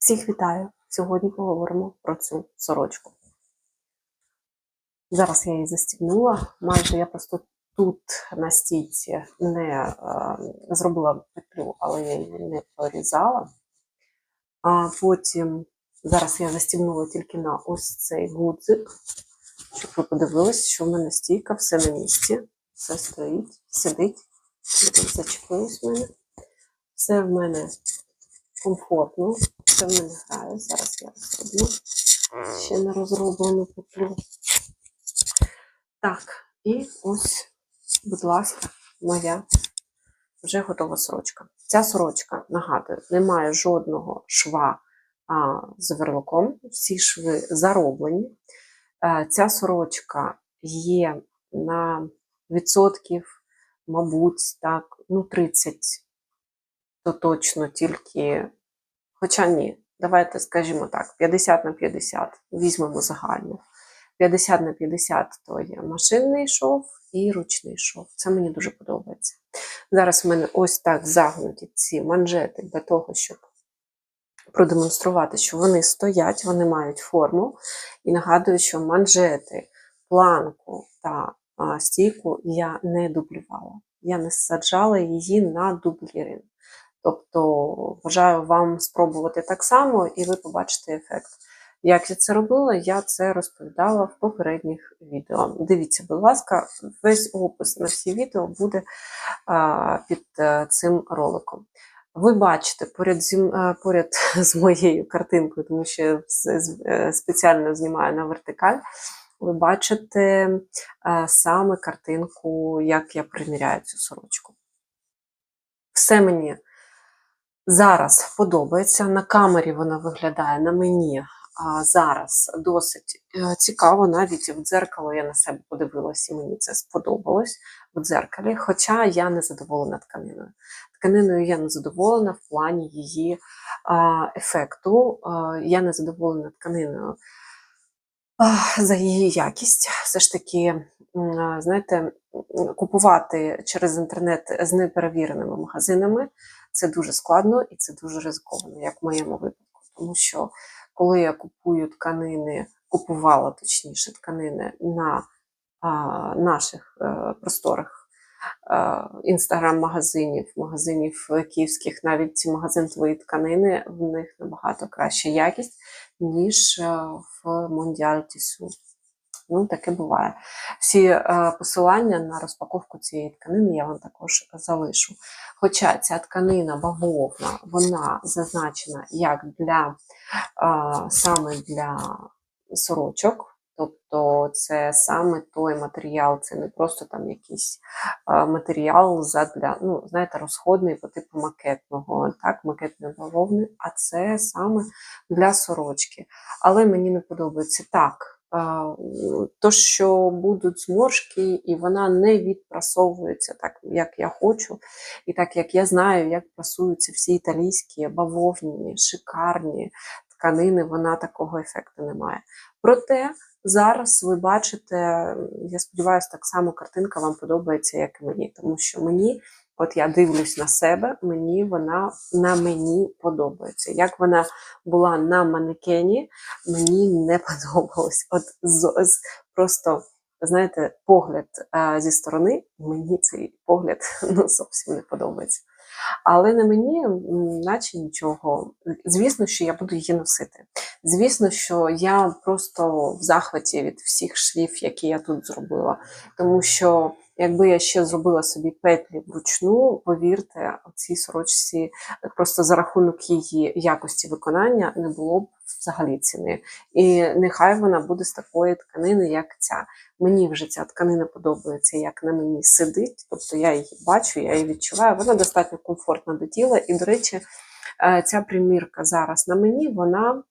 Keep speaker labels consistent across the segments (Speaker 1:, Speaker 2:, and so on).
Speaker 1: Всіх вітаю! Сьогодні поговоримо про цю сорочку. Зараз я її застібнула. Майже я просто тут на стійці не е, зробила петлю, але я її не порізала. А потім зараз я застібнула тільки на ось цей гудзик, щоб ви подивилися, що в мене стійка, все на місці, все стоїть, сидить, зачепилось в мене. Все в мене комфортно, все в мене грає. Зараз я розроблю ще не розроблену петлю. Так, і ось, будь ласка, моя вже готова сорочка. Ця сорочка, нагадую, не має жодного шва а, з верлоком, всі шви зароблені. Е, Ця сорочка є на відсотків, мабуть, так, ну 30 то точно тільки, хоча ні, давайте скажімо так, 50 на 50, візьмемо загально. 50 на 50 то є машинний шов і ручний шов. Це мені дуже подобається. Зараз в мене ось так загнуті ці манжети для того, щоб продемонструвати, що вони стоять, вони мають форму. І нагадую, що манжети, планку та стійку я не дублювала. Я не саджала її на дублірин. Тобто, бажаю вам спробувати так само, і ви побачите ефект. Як я це робила, я це розповідала в попередніх відео. Дивіться, будь ласка, весь опис на всі відео буде а, під а, цим роликом. Ви бачите поряд зі, м- поряд з моєю картинкою, тому що я е, спеціально знімаю на вертикаль. Ви бачите е, саме картинку, як я приміряю цю сорочку. Все мені зараз подобається. На камері вона виглядає на мені а, зараз досить е, цікаво. Навіть в дзеркало я на себе подивилася, і мені це сподобалось в дзеркалі. Хоча я не задоволена тканиною. Тканиною я не задоволена в плані її ефекту. Я не задоволена тканиною за її якість. Все ж таки, знаєте, купувати через інтернет з неперевіреними магазинами це дуже складно і це дуже ризиковано, як в моєму випадку. Тому що коли я купую тканини, купувала точніше тканини на а, наших е, просторах е, інстаграм-магазинів, магазинів київських, навіть ці магазин твої тканини, в них набагато краща якість, ніж е, в Мондіаль Тісу. Ну, таке буває. Всі посилання на розпаковку цієї тканини я вам також залишу. Хоча ця тканина бавовна, вона зазначена як для саме для сорочок, тобто це саме той матеріал, це не просто там якийсь матеріал задля, ну, знаєте, розходний по типу макетного, так, макетної бавовни, а це саме для сорочки. Але мені не подобається так. То, що будуть зморшки, і вона не відпрасовується так, як я хочу, і так як я знаю, як прасуються всі італійські бавовняні, шикарні тканини, вона такого ефекту не має. Проте зараз ви бачите, я сподіваюся, так само картинка вам подобається, як і мені, тому що мені, от я дивлюсь на себе, мені вона на мені подобається. Як вона була на манекені, мені не подобалось. От з, з просто. Знаєте, погляд а, зі сторони, мені цей погляд ну, зовсім не подобається. Але на мені, наче нічого. Звісно, що я буду її носити. Звісно, що я просто в захваті від всіх швів, які я тут зробила. Тому що, якби я ще зробила собі петлі вручну, повірте, цій сорочці просто за рахунок її якості виконання не було б взагалі ціни. І нехай вона буде з такої тканини, як ця. Мені вже ця тканина подобається, як на мені сидить, тобто я її бачу, я її відчуваю. Вона достатньо комфортна до тіла. І, до речі, е, ця примірка зараз на мені, вона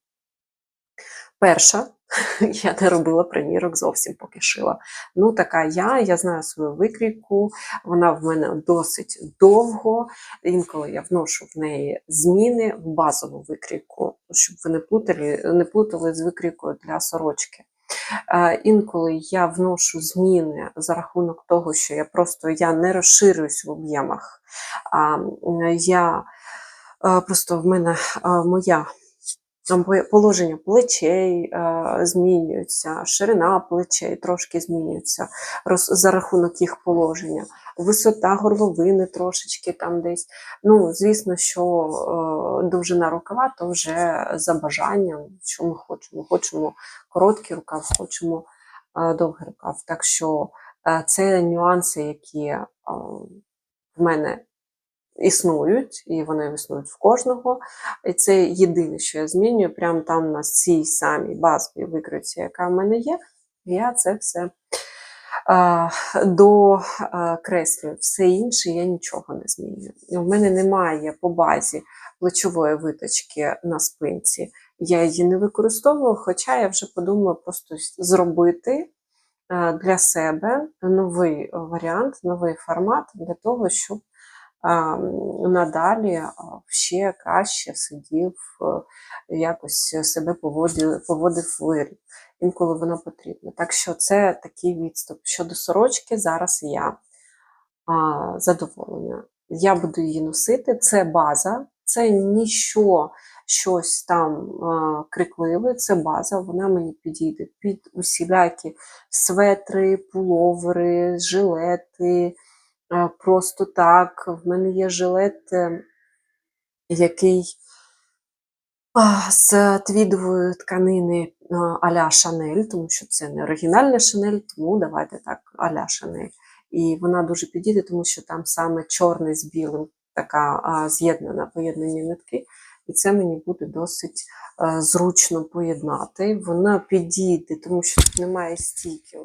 Speaker 1: перша. Я не робила примірок зовсім поки шила. Ну, така я, я знаю свою викрійку, вона в мене досить довго. Інколи я вношу в неї зміни в базову викрійку, щоб ви не плутали, не плутали з викрійкою для сорочки. Інколи я вношу зміни за рахунок того, що я просто я не розширююсь в об'ємах. Я просто в мене моя Там положення плечей е, змінюється, ширина плечей трошки змінюється за рахунок їх положення, висота горловини трошечки там десь. Ну, звісно, що е, довжина рукава то вже за бажанням, що ми хочемо. Хочемо короткий рукав, хочемо е, довгий рукав. Так що це нюанси, які в мене існують, і вони існують в кожного. І це єдине, що я змінюю. Прямо там на цій самій базовій викройці, яка в мене є, я це все докреслюю. Все інше я нічого не змінюю. У мене немає по базі плечової виточки на спинці. Я її не використовую, хоча я вже подумала просто зробити для себе новий варіант, новий формат для того, щоб надалі ще краще сидів, е, якось себе поводив, поводив виріб, інколи воно потрібно. Так що це такий відступ. Щодо сорочки, зараз я задоволена. Я буду її носити, це база, це ніщо щось там крикливе, це база, вона мені підійде під усілякі светри, пуловери, жилети. А, Просто так. В мене є жилет, е, який з твідової тканини а, а-ля Шанель, тому що це не оригінальна Шанель, тому давайте так, а-ля Шанель. І вона дуже підійде, тому що там саме чорний з білим така з'єднана поєднані нитки, і це мені буде досить е, зручно поєднати. Вона підійде, тому що тут немає стійки,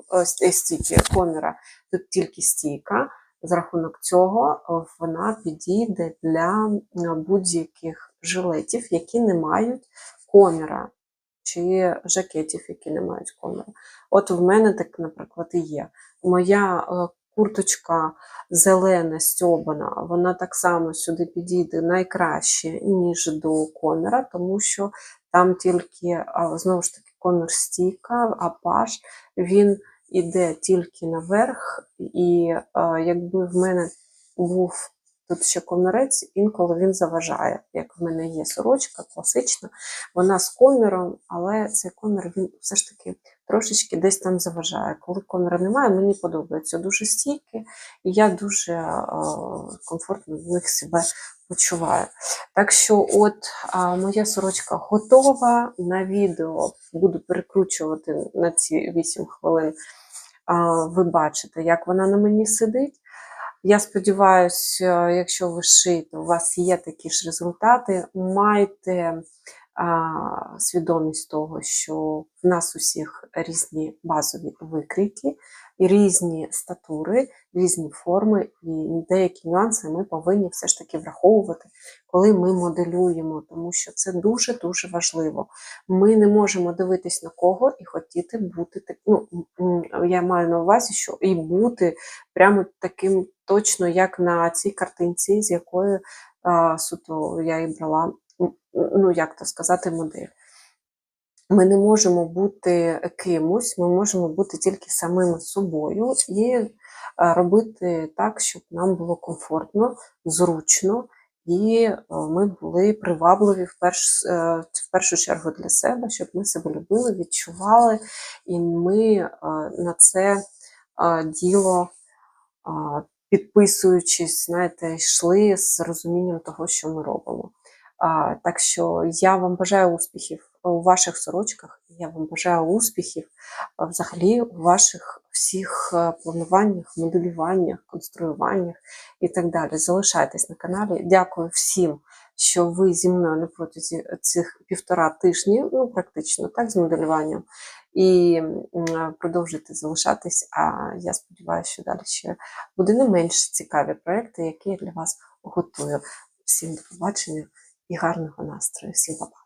Speaker 1: е, стійки, коміра, тут тільки стійка. З рахунок цього е, вона підійде для е, будь-яких жилетів, які не мають коміра, чи жакетів, які не мають коміра. От в мене так, наприклад, і є. Моя е, курточка зелена, стьобана, вона так само сюди підійде найкраще, ніж до коміра, тому що там тільки, знову ж таки, комір стійка, а паш, він іде тільки наверх, і а, якби в мене був тут ще комірець, інколи він заважає. Як в мене є сорочка класична, вона з коміром, але цей комір він все ж таки трошечки десь там заважає. Коли коміра немає, мені подобаються дуже стійкі, і я дуже е, комфортно в них себе почуваю. Так що, от а, моя сорочка готова. На відео буду перекручувати на ці 8 хвилин. Ви бачите, як вона на мені сидить. Я сподіваюся, якщо ви шиєте, у вас є такі ж результати, майте свідомість того, що в нас усіх різні базові викрійки, різні статури, різні форми, і деякі нюанси ми повинні все ж таки враховувати, коли ми моделюємо, тому що це дуже-дуже важливо. Ми не можемо дивитись на кого і хотіти бути так. Ну, я маю на увазі, що і бути прямо таким точно, як на цій картинці, з якої суто я і брала, ну як то сказати, модель. Ми не можемо бути кимось, ми можемо бути тільки самими собою і е, робити так, щоб нам було комфортно, зручно, і е, ми були привабливі в, перш, е, в першу чергу для себе, щоб ми себе любили, відчували, і ми на це діло, підписуючись, знаєте, йшли з розумінням того, що ми робимо. Так що я вам бажаю успіхів у ваших сорочках, я вам бажаю успіхів взагалі у ваших всіх е, плануваннях, моделюваннях, конструюваннях і так далі. Залишайтесь на каналі. Дякую всім, що ви зі мною на цих півтора тижні, ну практично так, з моделюванням. І продовжуйте залишатись. А я сподіваюся, що далі ще буде не менш цікаві проекти, які я для вас готую. Всім до побачення і гарного настрою. Всім па-па.